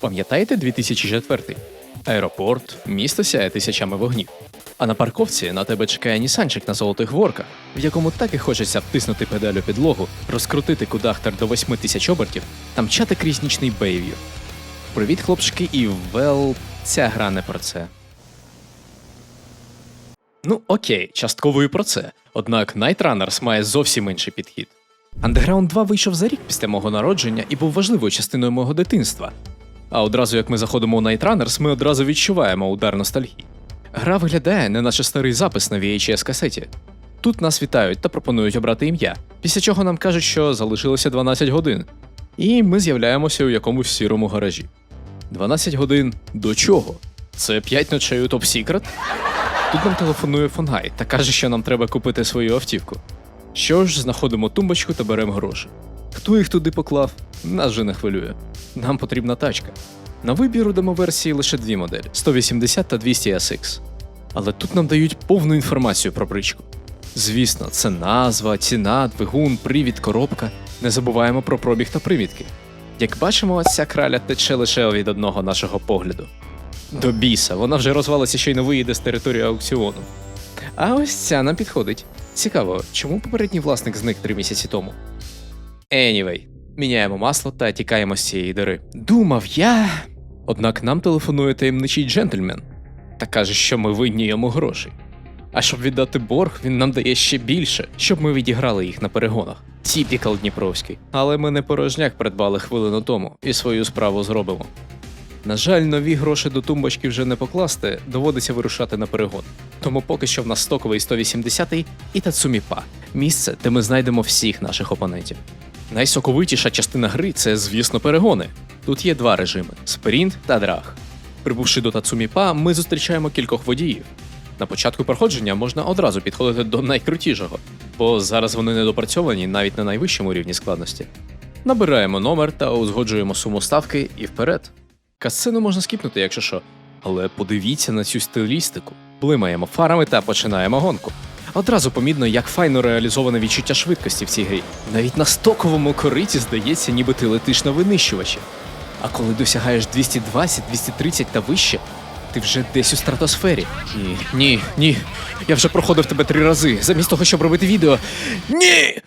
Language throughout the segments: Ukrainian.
Пам'ятаєте 2004? Аеропорт, місто сяє тисячами вогнів. А на парковці на тебе чекає нісанчик на золотих ворках, в якому так і хочеться втиснути педаль у підлогу, розкрутити кудахтер до 8 тисяч обертів та мчати крізь нічний бейв'ю. Привіт, хлопчики, і вел, ця гра не про це. Ну окей, частково і про це. Однак Night Runners має зовсім інший підхід. Underground 2 вийшов за рік після мого народження і був важливою частиною мого дитинства. А одразу як ми заходимо у Night Runners, ми одразу відчуваємо удар ностальгії. Гра виглядає, не наче старий запис на VHS касеті. Тут нас вітають та пропонують обрати ім'я, після чого нам кажуть, що залишилося 12 годин. І ми з'являємося у якомусь сірому гаражі. 12 годин до чого? Це 5 ночей у Топ Secret? Тут нам телефонує Фонгай та каже, що нам треба купити свою автівку. Що ж, знаходимо тумбочку та беремо гроші. Хто їх туди поклав, нас же не хвилює. Нам потрібна тачка. На вибір у демоверсії лише дві моделі 180 та 200 SX. Але тут нам дають повну інформацію про бричку. Звісно, це назва, ціна, двигун, привід, коробка. Не забуваємо про пробіг та примітки. Як бачимо, ця краля тече лише від одного нашого погляду. До біса, вона вже розвалася, щойно виїде з території аукціону. А ось ця нам підходить. Цікаво, чому попередній власник зник три місяці тому? Anyway, міняємо масло та тікаємо з цієї дири. Думав я. Однак нам телефонує таємничий джентльмен та каже, що ми винні йому грошей. А щоб віддати борг, він нам дає ще більше, щоб ми відіграли їх на перегонах. Тіпікал Дніпровський. Але ми не порожняк придбали хвилину тому і свою справу зробимо. На жаль, нові гроші до тумбочки вже не покласти, доводиться вирушати на перегон. Тому поки що в нас стоковий 180 і Тацуміпа місце, де ми знайдемо всіх наших опонентів. Найсоковитіша частина гри це, звісно, перегони. Тут є два режими: спринт та драг. Прибувши до Тацуміпа, ми зустрічаємо кількох водіїв. На початку проходження можна одразу підходити до найкрутішого, бо зараз вони недопрацьовані навіть на найвищому рівні складності. Набираємо номер та узгоджуємо суму ставки і вперед. Касцену можна скіпнути, якщо що. Але подивіться на цю стилістику. Блимаємо фарами та починаємо гонку. Одразу помітно, як файно реалізоване відчуття швидкості в цій грі. Навіть на стоковому кориті здається, ніби ти летиш на винищувачі. А коли досягаєш 220, 230 та вище, ти вже десь у стратосфері. Ні, ні, ні. Я вже проходив тебе три рази, замість того, щоб робити відео. Ні!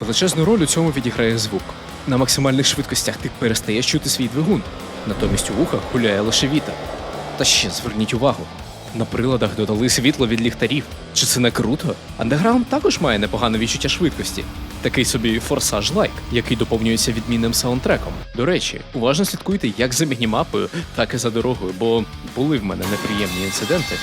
Величезну роль у цьому відіграє звук. На максимальних швидкостях ти перестаєш чути свій двигун, натомість у вухах гуляє лише вітер. Та ще зверніть увагу. На приладах додали світло від ліхтарів. Чи це не круто? Андеграунд також має непогане відчуття швидкості. Такий собі форсаж лайк, який доповнюється відмінним саундтреком. До речі, уважно слідкуйте як за мінімапою, так і за дорогою, бо були в мене неприємні інциденти.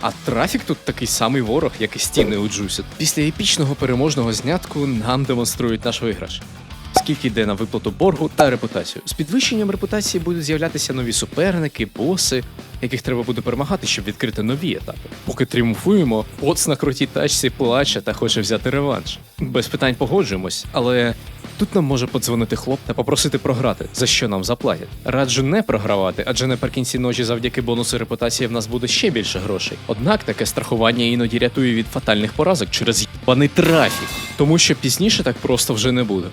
А трафік тут такий самий ворог, як і стіни у Джусі. Після епічного переможного знятку нам демонструють наш виграш. Скільки йде на виплату боргу та репутацію. З підвищенням репутації будуть з'являтися нові суперники, боси, яких треба буде перемагати, щоб відкрити нові етапи. Поки тріумфуємо, поц на крутій тачці плаче та хоче взяти реванш. Без питань погоджуємось, але тут нам може подзвонити хлоп та попросити програти, за що нам заплатять. Раджу не програвати, адже наприкінці ночі завдяки бонусу репутації в нас буде ще більше грошей. Однак таке страхування іноді рятує від фатальних поразок через їбаний трафік, тому що пізніше так просто вже не буде.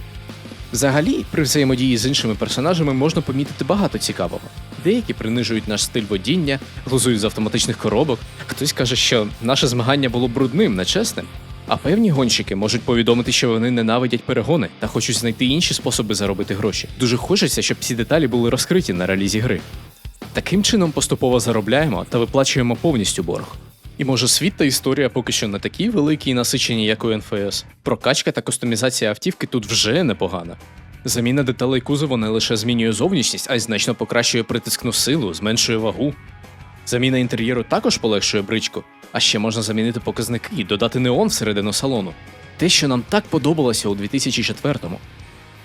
Взагалі, при взаємодії з іншими персонажами можна помітити багато цікавого. Деякі принижують наш стиль водіння, глузують з автоматичних коробок. Хтось каже, що наше змагання було брудним, нечесним. А певні гонщики можуть повідомити, що вони ненавидять перегони та хочуть знайти інші способи заробити гроші. Дуже хочеться, щоб ці деталі були розкриті на релізі гри. Таким чином поступово заробляємо та виплачуємо повністю борг. І може світ та історія поки що не такі великі і насичені, як у НФС. Прокачка та кустомізація автівки тут вже непогана. Заміна деталей кузову не лише змінює зовнішність, а й значно покращує притискну силу, зменшує вагу. Заміна інтер'єру також полегшує бричку, а ще можна замінити показники і додати неон всередину салону. Те, що нам так подобалося у 2004-му.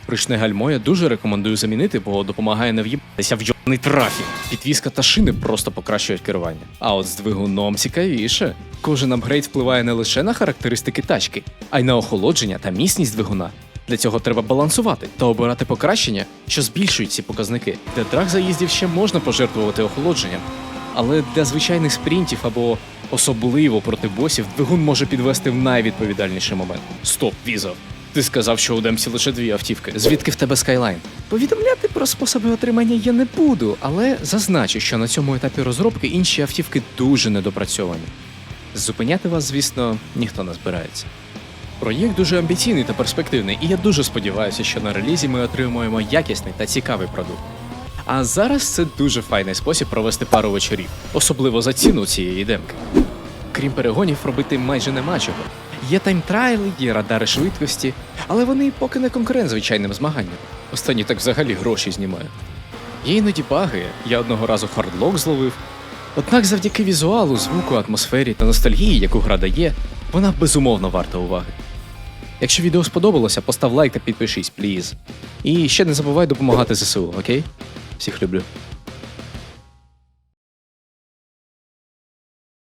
Ручне гальмо я дуже рекомендую замінити, бо допомагає не в'їбатися в йобаний трафік. Підвізка та шини просто покращують керування. А от з двигуном цікавіше. Кожен апгрейд впливає не лише на характеристики тачки, а й на охолодження та міцність двигуна. Для цього треба балансувати та обирати покращення, що збільшують ці показники. Для драг заїздів ще можна пожертвувати охолодженням, але для звичайних спринтів або особливо проти босів двигун може підвести в найвідповідальніший момент. Стоп, візо. Ти сказав, що у Демсі лише дві автівки. Звідки в тебе Skyline? Повідомляти про способи отримання я не буду, але зазначу, що на цьому етапі розробки інші автівки дуже недопрацьовані. Зупиняти вас, звісно, ніхто не збирається. Проєкт дуже амбіційний та перспективний, і я дуже сподіваюся, що на релізі ми отримуємо якісний та цікавий продукт. А зараз це дуже файний спосіб провести пару вечорів, особливо за ціну цієї демки. Крім перегонів, робити майже нема чого. Є таймтрайли, є радари швидкості, але вони поки не конкурент звичайним змаганням. Останні так взагалі гроші знімають. Є іноді баги, я одного разу хардлок зловив. Однак завдяки візуалу, звуку, атмосфері та ностальгії, яку гра дає, вона безумовно варта уваги. Якщо відео сподобалося, постав лайк та підпишись, пліз. І ще не забувай допомагати ЗСУ, окей? Всіх люблю.